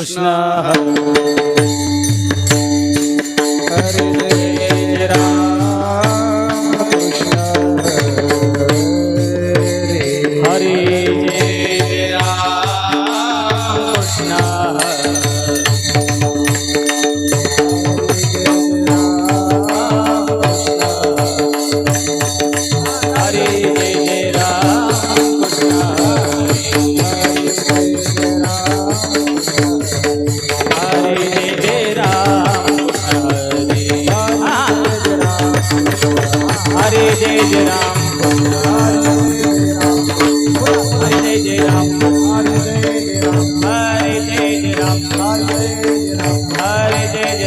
Krishna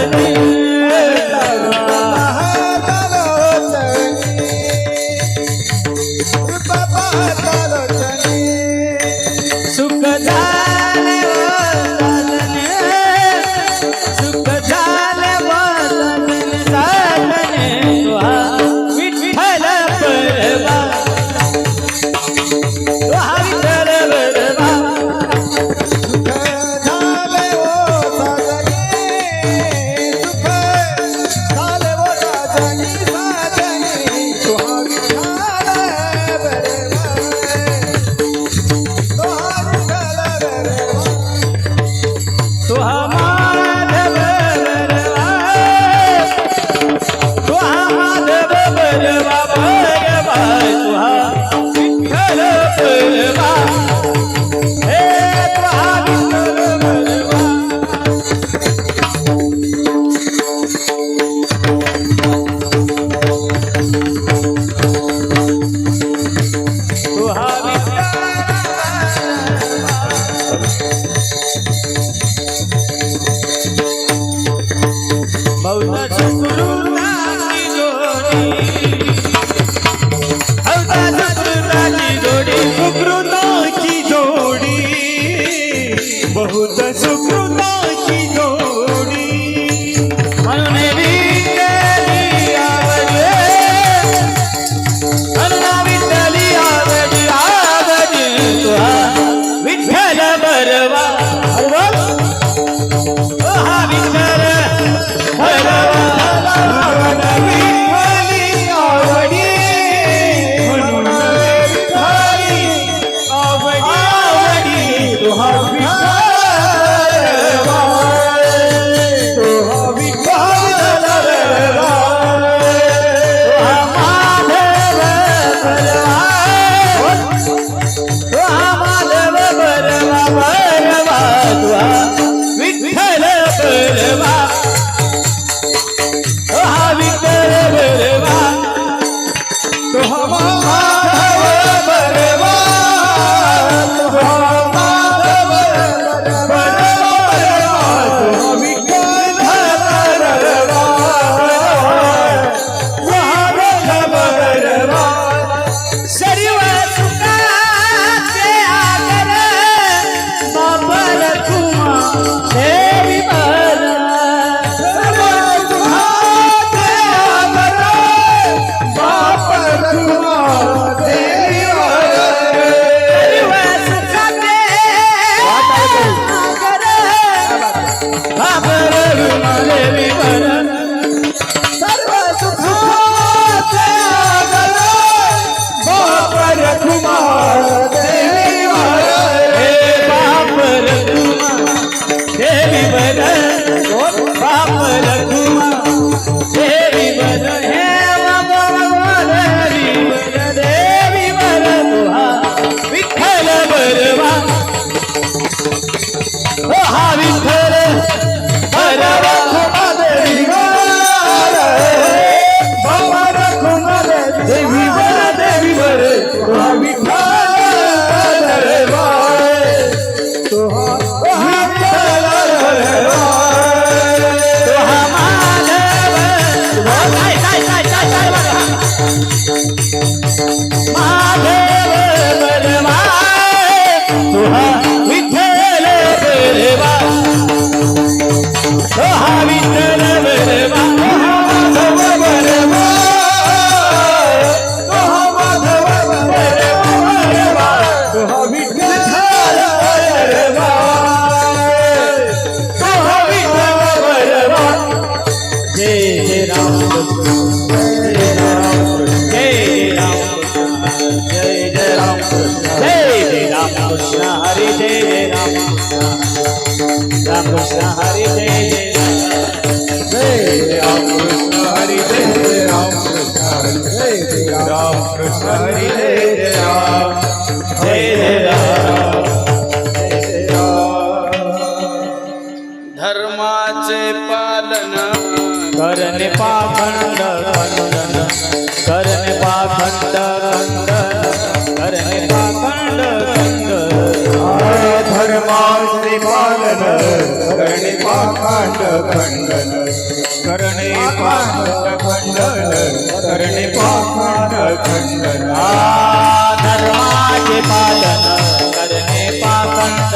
you. Yeah. Selva Ram धर्माचे पालन करणे पापण पांड करणे पांड करणे पांड खंडन धर्माचे पालन करणे पाखंड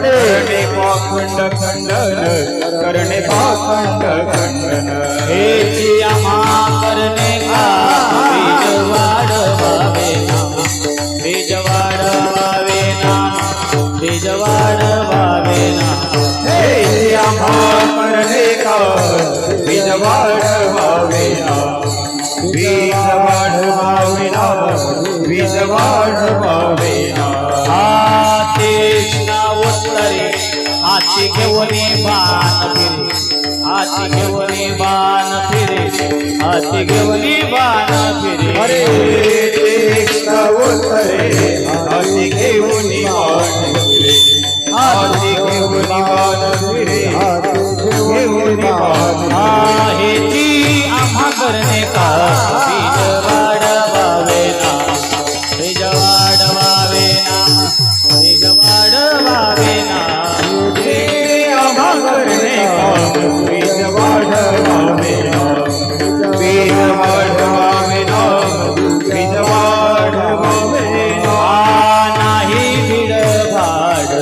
करणे पाखंड खंडन करणे पाखंड खंडन हे अमा करणे का हाती घेऊन बाण फिरे हाती घेऊन बाण फिरे हाती घेऊन बाण फिरे अरे हाती घेऊन बाण फिरे हाती घेऊन बाण फिरे हाती घेऊन बाण हे जी आम्हा करणे का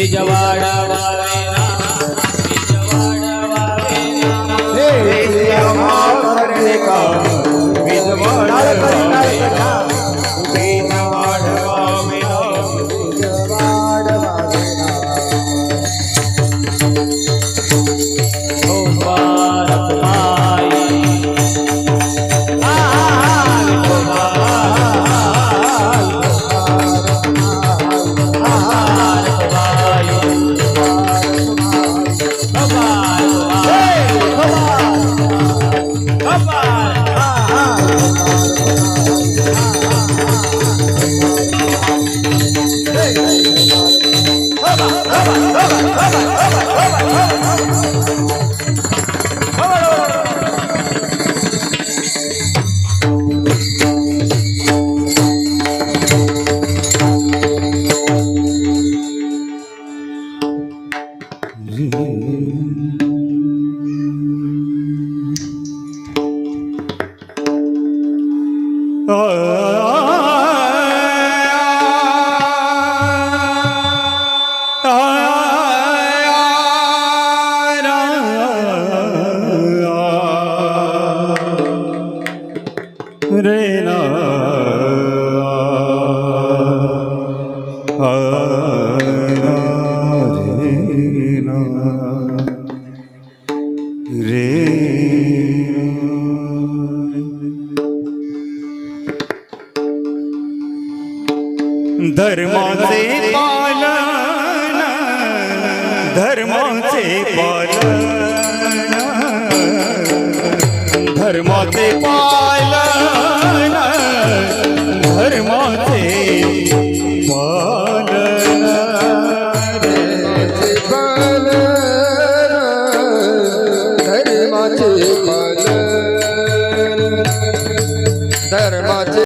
बिजवाड़ा I'm Pode, pode.